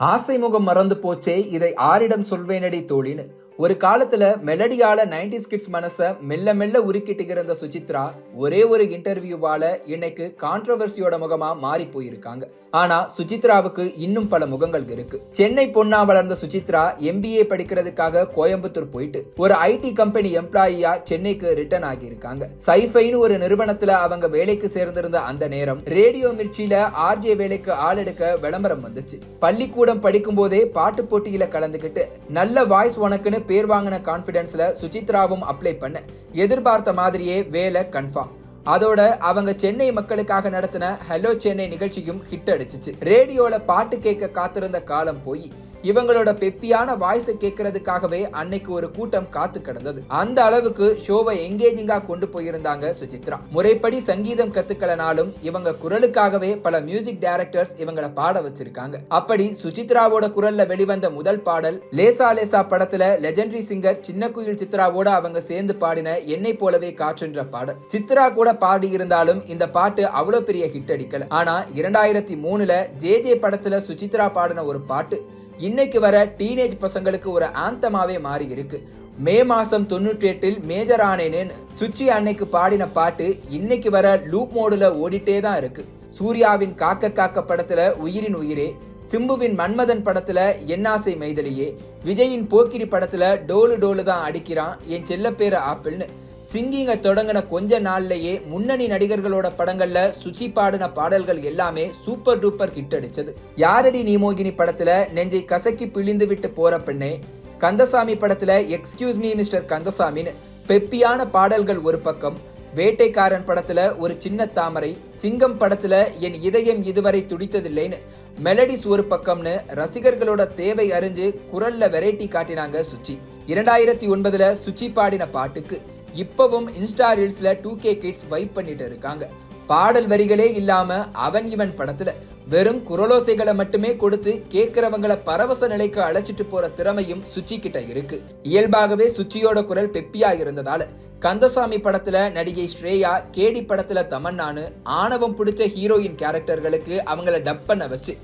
ஆசை முகம் மறந்து போச்சே இதை ஆரிடம் சொல்வேனடி தோழின்னு. ஒரு காலத்துல மெலடியால 90s கிட்ஸ் மனச மெல்ல மெல்ல உருக்கிட்டு இருந்த சுசித்ரா ஒரே ஒரு இன்டர்வியூவால இன்னைக்கு கான்ட்ரவர்சியோட முகமா மாறி போயிருக்காங்க. ஆனா சுசித்ராவுக்கு இன்னும் பல முகங்கள் இருக்கு. சென்னை பொண்ணா வளர்ந்த சுசித்ரா எம்பிஏ படிக்கிறதுக்காக கோயம்புத்தூர் போயிட்டு ஒரு ஐடி கம்பெனி எம்ப்ளாயியா சென்னைக்கு ரிட்டர்ன் ஆகியிருக்காங்க. சைஃபைன்னு ஒரு நிறுவனத்துல அவங்க வேலைக்கு சேர்ந்திருந்த அந்த நேரம் ரேடியோ மிர்ச்சியில ஆர்ஜே வேலைக்கு ஆள் எடுக்க விளம்பரம் வந்துச்சு. பள்ளிக்கூடம் படிக்கும் போதே பாட்டு போட்டியில கலந்துக்கிட்டு நல்ல வாய்ஸ் உனக்குன்னு பேர் வாங்கின கான்ஃபிடென்ஸில் சுசித்ராவும் அப்ளை பண்ண எதிர்பார்த்த மாதிரியே வேலை கன்ஃபார்ம் அதோட அவங்க சென்னை மக்களுக்காக நடத்தின ஹலோ சென்னை நிகழ்ச்சியும் ஹிட் அடிச்சிச்சு. ரேடியோல பாட்டு கேட்க காத்திருந்த காலம் போய் இவங்களோட பெப்பியான வாய்ஸை கேட்கறதுக்காகவே அன்னைக்கு ஒரு கூட்டம் காத்து கிடந்தது. அந்த அளவுக்கு ஷோவை எங்கேஜிங்கா கொண்டு போயிருந்தாங்க சுசித்ரா. முறைப்படி சங்கீதம் கத்துக்கலனாலும் இவங்க குரலுக்காகவே பல மியூசிக் டைரக்டர்ஸ் இவங்களை பாட வச்சிருக்காங்க. அப்படி சுசித்ராவோட குரல்ல வெளிவந்த முதல் பாடல் லேசா லேசா படத்துல லெஜண்டரி சிங்கர் சின்ன குயில் சித்ராவோட அவங்க சேர்ந்து பாடின என்னை போலவே காற்றுன்ற பாடல். சித்ரா கூட பாடி இருந்தாலும் இந்த பாட்டு அவ்வளவு பெரிய ஹிட் அடிக்கல. ஆனா இரண்டாயிரத்தி மூணுல ஜே ஜே படத்துல சுசித்ரா பாடின ஒரு பாட்டு இன்னைக்கு வர டீனேஜ் பசங்களுக்கு ஒரு ஆந்தமாவே மாறி இருக்கு மே மாசம் தொண்ணூற்றி எட்டில் மேஜர் ஆனேனேன் சுச்சி அன்னைக்கு பாடின பாட்டு இன்னைக்கு வர லூப் மோடுல ஓடிட்டே தான் இருக்கு. சூர்யாவின் காக்க காக்க படத்துல உயிரின் உயிரே சிம்புவின் மன்மதன் படத்துல என்னாசை மைதலியே விஜயின் போக்கிரி படத்துல டோலு டோலு தான் அடிக்கிறான் என் செல்ல பேரு ஆப்பிள்னு. சிங்கிங்க தொடங்கின கொஞ்ச நாள்லயே முன்னணி நடிகர்களோட படங்கள்ல சுச்சி பாடின பாடல்கள் எல்லாமே சூப்பர் டூப்பர் ஹிட் அடிச்சது. யாரடி நீமோகினி படத்துல நெஞ்சை கசக்கி பிழிந்து விட்டு போற பெண்ணே? கந்தசாமி படத்துல எக்ஸ்கியூஸ் மீ மிஸ்டர் கந்தசாமின்னு. பெப்பியான பாடல்கள் ஒரு பக்கம் வேட்டைக்காரன் படத்துல ஒரு சின்ன தாமரை சிங்கம் படத்துல என் இதயம் இதுவரை துடித்ததில்லைன்னு. மெலடிஸ் ஒரு பக்கம்னு ரசிகர்களோட தேவை அறிஞ்சு குரல்ல வெரைட்டி காட்டினாங்க சுச்சி இரண்டாயிரத்தி ஒன்பதுல சுச்சி பாடின பாட்டுக்கு. இப்பவும் இன்ஸ்டா ரீல்ஸ்ல டூ கே கிட்ஸ் வைப் பண்ணிட்டு இருக்காங்க. பாடல் வரிகளே இல்லாம அவன் இவன் படத்துல வெறும் குரலோசைகளை மட்டுமே கொடுத்து கேட்கிறவங்கள பரவச நிலைக்கு அழைச்சிட்டு போற திறமையும் சுச்சி கிட்ட இருக்கு. இயல்பாகவே சுச்சியோட குரல் பெப்பியா இருந்ததால கந்தசாமி படத்துல நடிகை ஸ்ரேயா கேடி படத்துல தமன்னானு ஆணவம் பிடிச்ச ஹீரோயின் கேரக்டர்களுக்கு அவங்கள டப் பண்ண வச்சு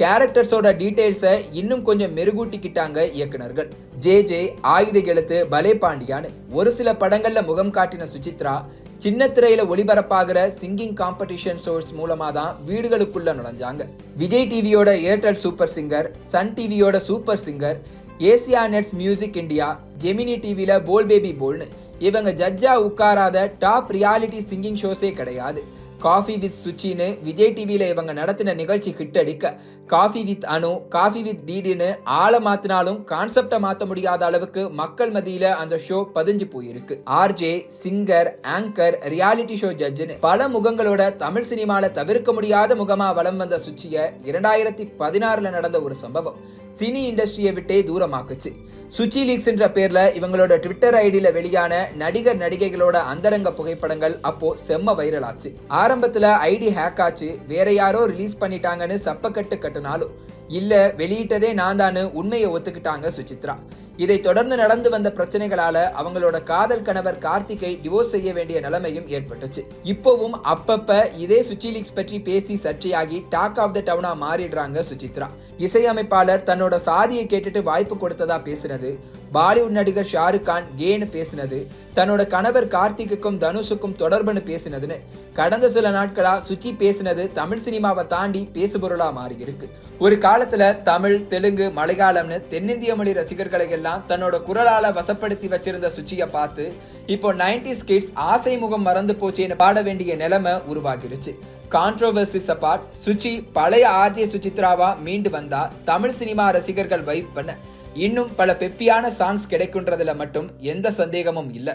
கேரக்டர்ஸோட டீட்டெயில்ஸை இன்னும் கொஞ்சம் மெருகூட்டிக்கிட்டாங்க இயக்குனர்கள் ஜே ஜே ஆயுத எழுத்து பலே பாண்டியான்னு. ஒரு சில படங்கள்ல முகம் காட்டின சுசித்ரா சின்ன திரையில ஒளிபரப்பாகிற சிங்கிங் காம்படிஷன் ஷோஸ் மூலமா தான் வீடுகளுக்குள்ள நுழைஞ்சாங்க. விஜய் டிவியோட ஏர்டெல் சூப்பர் சிங்கர் சன் டிவியோட super singer Asianet's music India Gemini டிவியில போல் பேபி போல்னு இவங்க ஜட்ஜா உட்காராத டாப் ரியாலிட்டி சிங்கிங் ஷோஸே கிடையாது. காஃபி வித் சுச்சின்னு விஜய் டிவியில இவங்க நடத்தின நிகழ்ச்சி ஹிட் அடிக்க coffee with Anu coffee with டிடின்னு ஆளை மாத்தினாலும் கான்செப்டை மாத்த முடியாத அளவுக்கு மக்கள் மத்தியில அந்த ஷோ பதிஞ்சு போயிருக்கு. RJ singer anchor reality show ஜட்ஜுன்னு பல முகங்களோட தமிழ் சினிமால தவிர்க்க முடியாத முகமா வலம் வந்த சுச்சிய இரண்டாயிரத்தி பதினாறுல நடந்த ஒரு சம்பவம் சினி இண்டஸ்ட்ரியை விட்டே தூரமாக்குச்சு. சுச்சி லீக்ஸ் என்ற பேர்ல இவங்களோட ட்விட்டர் ஐடியில வெளியான நடிகர் நடிகைகளோட அந்தரங்க புகைப்படங்கள் அப்போ செம்ம வைரல் ஆச்சு. ஆரம்பத்தில் ஐடி ஹேக் ஆச்சு. வேற யாரோ ரிலீஸ் பண்ணிட்டாங்கன்னு சப்பக்கட்டு கட்டுனாலும் இல்ல வெளியிட்டதே நான் தானு உண்மையை ஒத்துக்கிட்டாங்க சுசித்ரா. இதை தொடர்ந்து நடந்து வந்த பிரச்சனைகளால அவங்களோட காதல் கணவர் கார்த்திகை டிவோர்ஸ் செய்ய வேண்டிய நிலைமையும் ஏற்பட்டுச்சு. இப்போவும் அப்பப்ப இதே சுச்சி லீக்ஸ் பற்றி பேசி சர்ச்சையாகி டாக் ஆஃப் த டவுனா மாறிடுறாங்க சுசித்ரா. இசையமைப்பாளர் தன்னோட சாதியை கேட்டுட்டு வாய்ப்பு கொடுத்ததா பேசுனது பாலிவுட் நடிகர் ஷாருக் கான் கேன்னு பேசினது தன்னோட கணவர் கார்த்திக்குக்கும் தனுஷுக்கும் தொடர்புன்னு பேசினதுன்னு. கடந்த சில நாட்களா சுச்சி பேசினது தமிழ் சினிமாவை தாண்டி பேசுபொருளா மாறி இருக்கு ஒரு காலத்துல தமிழ் தெலுங்கு மலையாளம்னு தென்னிந்திய மொழி ரசிகர்களை எல்லாம் தன்னோட குரலால வசப்படுத்தி வச்சிருந்த சுச்சியை பார்த்து இப்போ நைன்டி கிட்ஸ் ஆசை முகம் மறந்து போச்சேன்னு பாட வேண்டிய நிலைமை உருவாகிருச்சு. கான்ட்ரோவர்சிஸ் அபார்ட் சுச்சி பழைய ஆர்ஜே சுச்சித்ராவா மீண்டு வந்தா தமிழ் சினிமா ரசிகர்கள் வைப் பண்ண. இன்னும் பல பெப்பியான சாங்ஸ் கிடைக்குன்றதுல மட்டும் எந்த சந்தேகமும் இல்லை.